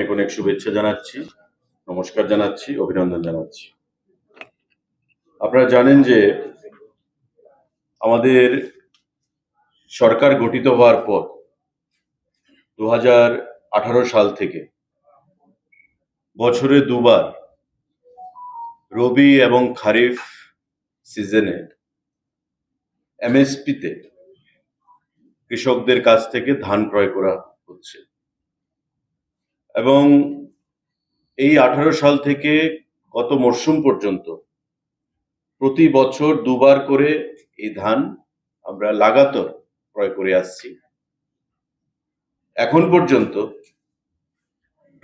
অনেক অনেক শুভেচ্ছা জানাচ্ছি, নমস্কার জানাচ্ছি, অভিনন্দন জানাচ্ছি। আপনারা জানেন যে আমাদের সরকার গঠিত হওয়ার পর দু সাল থেকে বছরে দুবার রবি এবং খারিফ সিজনে এমএসপিতে কৃষকদের কাছ থেকে ধান ক্রয় করা হচ্ছে। এবং এই আঠারো সাল থেকে গত মরশুম পর্যন্ত প্রতি বছর দুবার করে এই ধান আমরা লাগাতার ক্রয় করে আসছি। এখন পর্যন্ত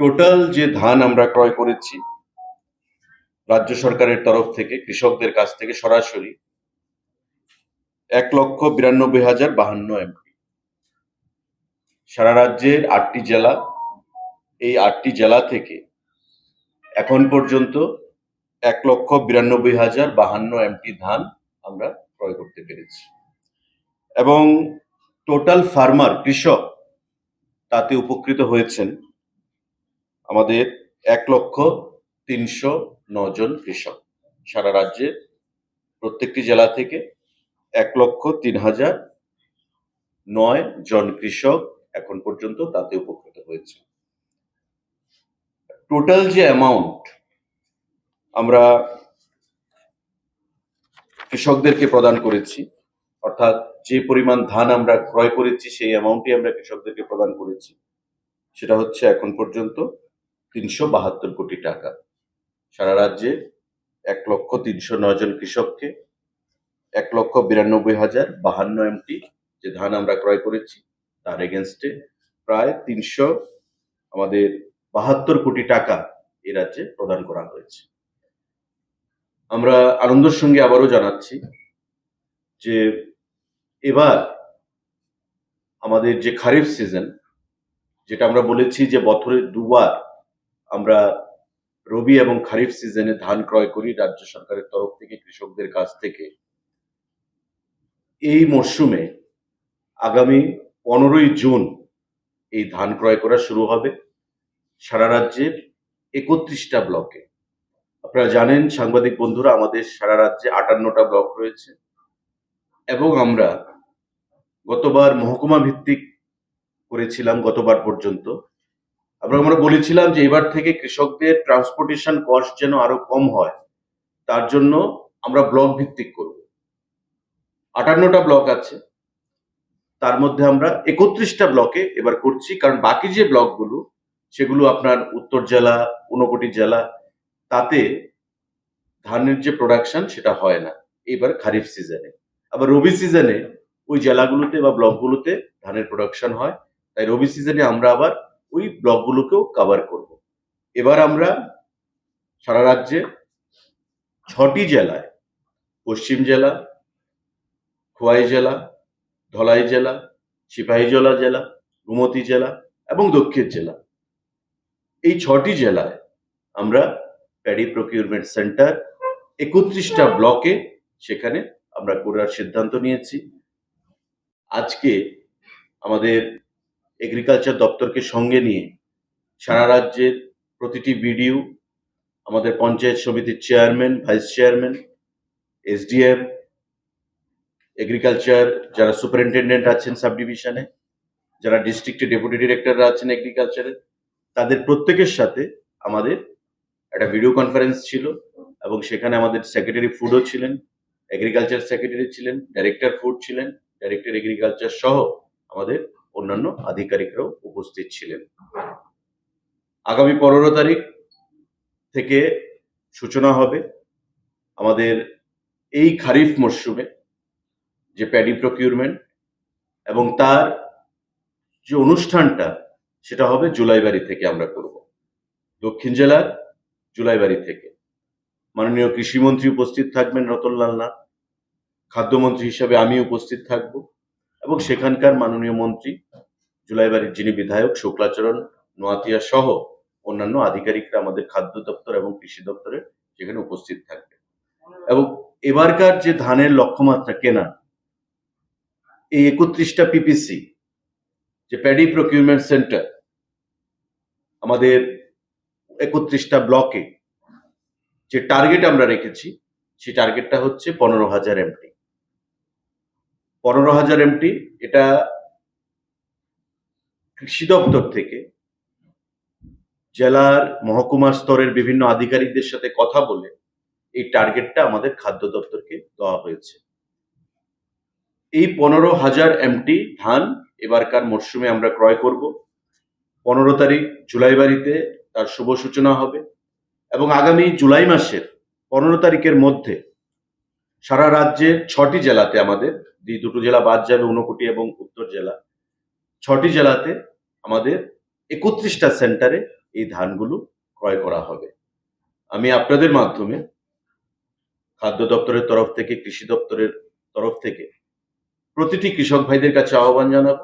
টোটাল যে ধান আমরা ক্রয় করেছি রাজ্য সরকারের তরফ থেকে, কৃষকদের কাছ থেকে সরাসরি এক লক্ষ বিরানব্বই হাজার বাহান্ন এমপি। সারা রাজ্যের আটটি জেলা এই আটটি জেলা থেকে এখন পর্যন্ত এক লক্ষ বিরানব্বই হাজার বাহান্ন এমটি ধান আমরা ক্রয় করতে পেরেছি। এবং টোটাল ফার্মার কৃষক তাতে উপকৃত হয়েছেন আমাদের এক লক্ষ তিনশো জন কৃষক। সারা রাজ্যের প্রত্যেকটি জেলা থেকে এক লক্ষ তিন হাজার নয় জন কৃষক এখন পর্যন্ত তাতে উপকৃত হয়েছে টোটাল যে অ্যামাউন্ট আমরা কৃষকদেরকে প্রদান করেছি, অর্থাৎ যে পরিমাণ ধান আমরা ক্রয় করেছি, সেই অ্যামাউন্টই আমরা কৃষকদেরকে প্রদান করেছি। সেটা হচ্ছে এখন পর্যন্ত তিনশো বাহাত্তর কোটি টাকা। সারা রাজ্যে এক লক্ষ তিনশো নয় জন কৃষককে এক লক্ষ বিরানব্বই হাজার বাহান্ন এমটি যে ধান আমরা ক্রয় করেছি, তার এগেনস্টে প্রায় তিনশো আমাদের বাহাত্তর কোটি টাকা এ রাজ্যে প্রদান করা হয়েছে। আমরা আনন্দের সঙ্গে আবারও জানাচ্ছি যে এবার আমাদের যে খারিফ সিজন, যেটা আমরা বলেছি যে বছরে দুবার আমরা রবি এবং খারিফ সিজনে ধান ক্রয় করি রাজ্য সরকারের তরফ থেকে, কৃষকদের কাছ থেকে, এই মরশুমে আগামী পনেরোই জুন এই ধান ক্রয় করা শুরু হবে। সারা রাজ্যের একত্রিশটা ব্লকে। আপনারা জানেন, সাংবাদিক বন্ধুরা, আমাদের সারা রাজ্যে আটান্নটা ব্লক রয়েছে। এবং আমরা গতবার মহকুমা ভিত্তিক করেছিলাম, গতবার পর্যন্ত। আমরা আমরা বলেছিলাম যে এবার থেকে কৃষকদের ট্রান্সপোর্টেশন কস্ট যেন আরও কম হয়, তার জন্য আমরা ব্লক ভিত্তিক করব। আটান্নটা ব্লক আছে। তার মধ্যে আমরা একত্রিশটা ব্লকে এবার করছি, কারণ বাকি যে ব্লকগুলো সেগুলো আপনার উত্তর জেলা, ঊনকোটি জেলা, তাতে ধানের যে প্রোডাকশন সেটা হয় না। এবার খারিফ সিজনে আবার রবি সিজনে ওই জেলাগুলোতে বা ব্লকগুলোতে ধানের প্রোডাকশন হয়। তাই রবি সিজনে আমরা আবার ওই ব্লকগুলোকেও কভার করব। এবার আমরা সারা রাজ্যে ছটি জেলায়, পশ্চিম জেলা, খোয়াই জেলা, ধলাই জেলা সিপাহীজলা জেলা, গোমতী জেলা এবং দক্ষিণ জেলা এই ছটি জেলায় আমরা প্যাডি প্রকিউরমেন্ট সেন্টার একত্রিশটা ব্লকে সেখানে আমরা করার সিদ্ধান্ত নিয়েছি। আজকে আমাদের এগ্রিকালচার দপ্তরকে সঙ্গে নিয়ে সারা রাজ্যের প্রতিটি বিডিও, আমাদের পঞ্চায়েত সমিতির chairman, vice chairman, SDM, agriculture, যারা সুপারিনটেন্ডেন্ট আছেন সাব ডিভিশনে যারা ডিস্ট্রিক্টে ডেপুটি ডিরেক্টররা আছেন এগ্রিকালচারের তাদের প্রত্যেকের সাথে আমাদের একটা ভিডিও কনফারেন্স ছিল এবং সেখানে আমাদের সেক্রেটারি ফুডও ছিলেন এগ্রিকালচার সেক্রেটারি ছিলেন ডাইরেক্টর ফুড ছিলেন ডাইরেক্টর এগ্রিকালচার সহ আমাদের অন্যান্য আধিকারিকরাও উপস্থিত ছিলেন। আগামী পনেরো তারিখ থেকে সূচনা হবে আমাদের এই খারিফ মরশুমে যে প্যাডি প্রকিউরমেন্ট এবং তার যে অনুষ্ঠানটা সেটা হবে জুলাইবাড়ি থেকে আমরা করব। দক্ষিণ জেলার জুলাইবাড়ি থেকে। মাননীয় কৃষিমন্ত্রী উপস্থিত থাকবেন রতনলাল নাথ। খাদ্যমন্ত্রী হিসাবে আমি উপস্থিত থাকব এবং সেখানকার মাননীয় মন্ত্রী জুলাইবাড়ির যিনি বিধায়ক শুক্লাচরণ নোয়াতিয়া সহ অন্যান্য আধিকারিকরা আমাদের খাদ্য দপ্তর এবং কৃষি দপ্তরে সেখানে উপস্থিত থাকবে। এবং এবারকার যে ধানের লক্ষ্যমাত্রা কেনা, এই একত্রিশটা পিপিসি যে প্যাডি প্রকিউরমেন্ট সেন্টার আমাদের একত্রিশটা ব্লকে যে টার্গেট আমরা রেখেছি, সেই টার্গেটটা হচ্ছে পনেরো হাজার এমটি পনেরো হাজার এমটি এটা কৃষি দপ্তর থেকে জেলার মহকুমার স্তরের বিভিন্ন আধিকারিকদের সাথে কথা বলে এই টার্গেটটা আমাদের খাদ্য দপ্তরকে দেওয়া হয়েছে। এই পনেরো হাজার এমটি ধান এবারকার মরশুমে আমরা ক্রয় করব। পনেরো তারিখ জুলাই বাড়িতে তার শুভ সূচনা হবে এবং আগামী জুলাই মাসের পনেরো তারিখের মধ্যে সারা রাজ্যের ছটি জেলাতে আমাদের দুটো জেলা বাদ যাবে, ঊনকোটি এবং উত্তর জেলা, ছটি জেলাতে আমাদের একত্রিশটা সেন্টারে এই ধানগুলো ক্রয় করা হবে। আমি আপনাদের মাধ্যমে খাদ্য দপ্তরের তরফ থেকে, কৃষি দপ্তরের তরফ থেকে প্রতিটি কৃষক ভাইদের কাছে আহ্বান জানাব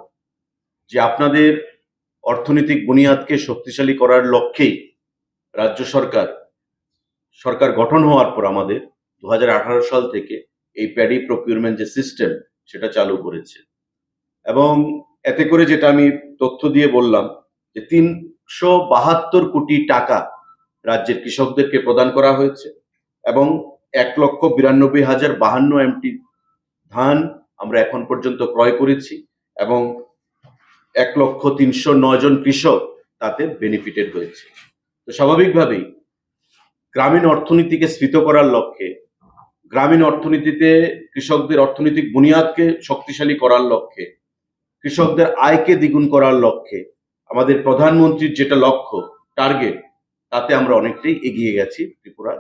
যে আপনাদের অর্থনৈতিক বুনিয়াদকে শক্তিশালী করার লক্ষ্যেই রাজ্য সরকার সরকার গঠন হওয়ার পর আমাদের দু হাজার আঠারো সাল থেকে এই প্যাডি প্রকিউরমেন্ট যে সিস্টেম, সেটা চালু করেছে। এবং এতে করে যেটা আমি তথ্য দিয়ে বললাম যে তিনশো বাহাত্তর কোটি টাকা রাজ্যের কৃষকদেরকে প্রদান করা হয়েছে এবং এক লক্ষ বিরানব্বই হাজার বাহান্ন এমটি ধান আমরা এখন পর্যন্ত ক্রয় করেছি এবং এক লক্ষ তিনশো নয় জন কৃষক তাতে বেনিফিটেড হয়েছে। তো স্বাভাবিকভাবেই গ্রামীণ অর্থনীতিকে স্ফীত করার লক্ষ্যে, গ্রামীণ অর্থনীতিতে কৃষকদের অর্থনৈতিক বুনিয়াদকে শক্তিশালী করার লক্ষ্যে, কৃষকদের আয়কে দ্বিগুণ করার লক্ষ্যে আমাদের প্রধানমন্ত্রীর যেটা লক্ষ্য টার্গেট তাতে আমরা অনেকটাই এগিয়ে গেছি ত্রিপুরা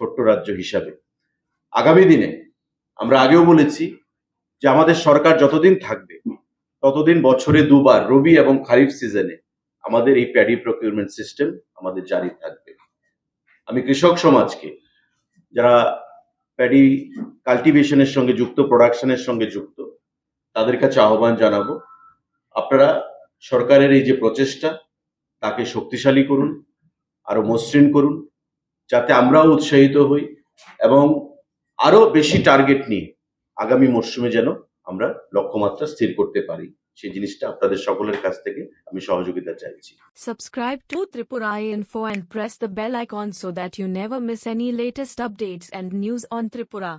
ছোট্ট রাজ্য হিসাবে। আগামী দিনে আমরা আগেও বলেছি যে আমাদের সরকার যতদিন থাকবে ততদিন বছরে দুবার, রবি এবং খারিফ সিজনে আমাদের এই প্যাডি প্রকিউরমেন্ট সিস্টেম আমাদের জারি থাকবে। আমি কৃষক সমাজকে, যারা প্যাডি কাল্টিভেশনের সঙ্গে যুক্ত প্রোডাকশনের সঙ্গে যুক্ত, তাদের কাছে আহ্বান জানাব, আপনারা সরকারের এই যে প্রচেষ্টা, তাকে শক্তিশালী করুন, আরও মসৃণ করুন, যাতে আমরাও উৎসাহিত হই এবং আরও বেশি টার্গেট নিয়ে আগামী মরশুমে যেন আমরা লক্ষ্যমাত্রা স্থির করতে পারি। সেই জিনিসটা আপনাদের সকলের কাছ থেকে আমি সহযোগিতা চাইছি। Subscribe to Tripura info and press the bell icon so that you never miss any latest updates and news on Tripura